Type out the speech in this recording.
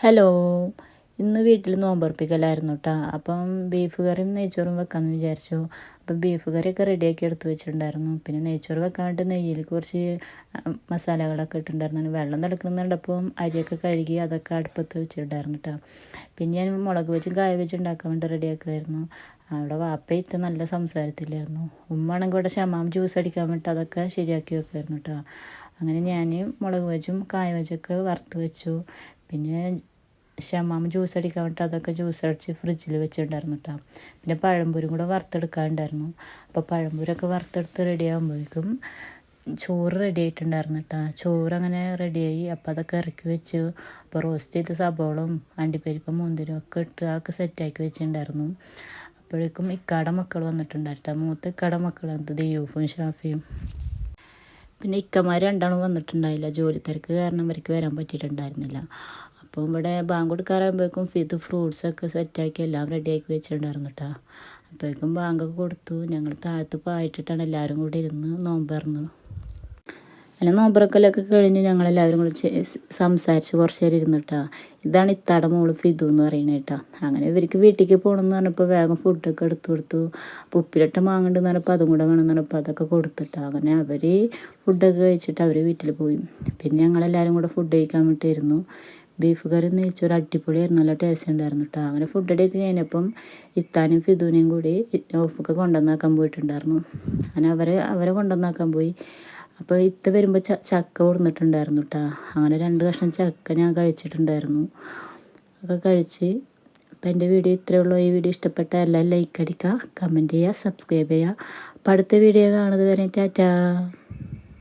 Hello. ഇന്ന് വീട്ടിൽ നോമ്പുറപ്പിക്കലായിരുന്നു കേട്ടോ അപ്പം ബീഫ് കറിയും നെയ്ച്ചോറും വെക്കാമെന്ന് വിചാരിച്ചു. അപ്പം ബീഫ് കറിയൊക്കെ റെഡിയാക്കി എടുത്ത് വെച്ചിട്ടുണ്ടായിരുന്നു. പിന്നെ നെയ്ച്ചോറ് വെക്കാൻ വേണ്ടി നെയ്യിൽ കുറച്ച് മസാലകളൊക്കെ ഇട്ടിട്ടുണ്ടായിരുന്നു. വെള്ളം തിളക്കുന്നുണ്ടപ്പം അരിയൊക്കെ കഴുകി അതൊക്കെ അടുപ്പത്ത് വെച്ചിട്ടുണ്ടായിരുന്നു കേട്ടോ പിന്നെ ഞാൻ മുളക് വെച്ചും കായ വെച്ചും ഉണ്ടാക്കാൻ വേണ്ടി റെഡിയാക്കുമായിരുന്നു അവിടെ വാപ്പ ഇത്ത നല്ല സംസാരത്തിലായിരുന്നു. ഉമ്മയാണെങ്കിൽ ഇവിടെ ഷമാം ജ്യൂസ് അടിക്കാൻ വേണ്ടി അതൊക്കെ ശരിയാക്കി വെക്കുമായിരുന്നു കേട്ടോ അങ്ങനെ ഞാൻ മുളക് വെച്ചും കായ വെച്ചൊക്കെ വറുത്ത് വെച്ചു. പിന്നെ ഷമാമ ജ്യൂസ് അടിക്കാൻ വേണ്ടിയിട്ട് അതൊക്കെ ജ്യൂസ് അടിച്ച് ഫ്രിഡ്ജിൽ വെച്ചിട്ടുണ്ടായിരുന്നു കേട്ടോ പിന്നെ പഴംപൊരും കൂടെ വറുത്തെടുക്കാനുണ്ടായിരുന്നു. അപ്പോൾ പഴംപൊരൊക്കെ വറുത്തെടുത്ത് റെഡി ആകുമ്പോഴേക്കും ചോറ് റെഡി ആയിട്ടുണ്ടായിരുന്നു കേട്ടോ ചോറ് അങ്ങനെ റെഡിയായി അപ്പോൾ അതൊക്കെ ഇറക്കി വെച്ചു. അപ്പോൾ റോസ്റ്റ് ചെയ്ത സബോളും അണ്ടിപ്പരിപ്പും മുന്തിരും ഒക്കെ ഇട്ട് അതൊക്കെ സെറ്റാക്കി വെച്ചിട്ടുണ്ടായിരുന്നു. അപ്പോഴേക്കും ഇക്കാടെ മക്കൾ വന്നിട്ടുണ്ടായിരുന്നു മൂത്ത ഇക്കാടെ മക്കളാണ് ദയൂഫും ഷാഫിയും. പിന്നെ ഇക്കമാർ രണ്ടാളും വന്നിട്ടുണ്ടായില്ല. ജോലി തിരക്ക് കാരണം അവർക്ക് വരാൻ പറ്റിയിട്ടുണ്ടായിരുന്നില്ല. അപ്പോൾ ഇവിടെ ബാങ്ക് കൊടുക്കാറാകുമ്പോഴേക്കും ഇത് ഫ്രൂട്ട്സൊക്കെ സെറ്റാക്കി എല്ലാം റെഡിയാക്കി വെച്ചിട്ടുണ്ടായിരുന്നു കേട്ടോ അപ്പോഴേക്കും ബാങ്കൊക്കെ കൊടുത്തു. ഞങ്ങൾ താഴത്ത് പായിട്ടിട്ടാണ് എല്ലാവരും കൂടി ഇരുന്ന് നോമ്പറന്നു. അല്ല നോമ്പറക്കലൊക്കെ കഴിഞ്ഞ് ഞങ്ങളെല്ലാവരും കൂടി സംസാരിച്ച് കുറച്ച് നേരം ഇരുന്നിട്ടാ ഇതാണ് ഇത്താടെ മോൾ ഫിദു എന്ന് പറയുന്നത് കേട്ടോ അങ്ങനെ ഇവർക്ക് വീട്ടിലേക്ക് പോകണമെന്ന് പറഞ്ഞപ്പോൾ വേഗം ഫുഡൊക്കെ എടുത്തു കൊടുത്തു. ഉപ്പിലിട്ട മാങ്ങണ്ടെന്ന് പറഞ്ഞപ്പോൾ അതും കൂടെ വേണമെന്ന് പറഞ്ഞപ്പോൾ അതൊക്കെ കൊടുത്തിട്ടാ അങ്ങനെ അവർ ഫുഡൊക്കെ കഴിച്ചിട്ട് അവർ വീട്ടിൽ പോയി. പിന്നെ ഞങ്ങളെല്ലാവരും കൂടെ ഫുഡ് കഴിക്കാൻ വേണ്ടിയിരുന്നു ബീഫ് കറി നെയ്ച്ചോറ് അടിപൊളിയായിരുന്നു നല്ല ടേസ്റ്റ് ഉണ്ടായിരുന്നു കേട്ടോ അങ്ങനെ ഫുഡ് അടിയൊക്കെ കഴിഞ്ഞപ്പം ഇത്താനും ഫിദൂനെയും കൂടി ഓഫൊക്കെ കൊണ്ടുവന്നാക്കാൻ പോയിട്ടുണ്ടായിരുന്നു. അങ്ങനെ അവരെ അവരെ കൊണ്ടുവന്നാക്കാൻ പോയി. അപ്പോൾ ഇത്ത വരുമ്പോൾ ചക്ക കൊടുന്നിട്ടുണ്ടായിരുന്നു കേട്ടോ അങ്ങനെ രണ്ട് കഷ്ണം ചക്ക ഞാൻ കഴിച്ചിട്ടുണ്ടായിരുന്നു. ഒക്കെ കഴിച്ച് അപ്പം എന്റെ വീഡിയോ ഇത്രയേ ഉള്ളൂ. ഈ വീഡിയോ ഇഷ്ടപ്പെട്ട എല്ലാം ലൈക്ക് അടിക്കുക കമന്റ് ചെയ്യുക സബ്സ്ക്രൈബ് ചെയ്യുക. അപ്പോൾ അടുത്ത വീഡിയോ കാണുന്നത് വരെ ടാറ്റാ.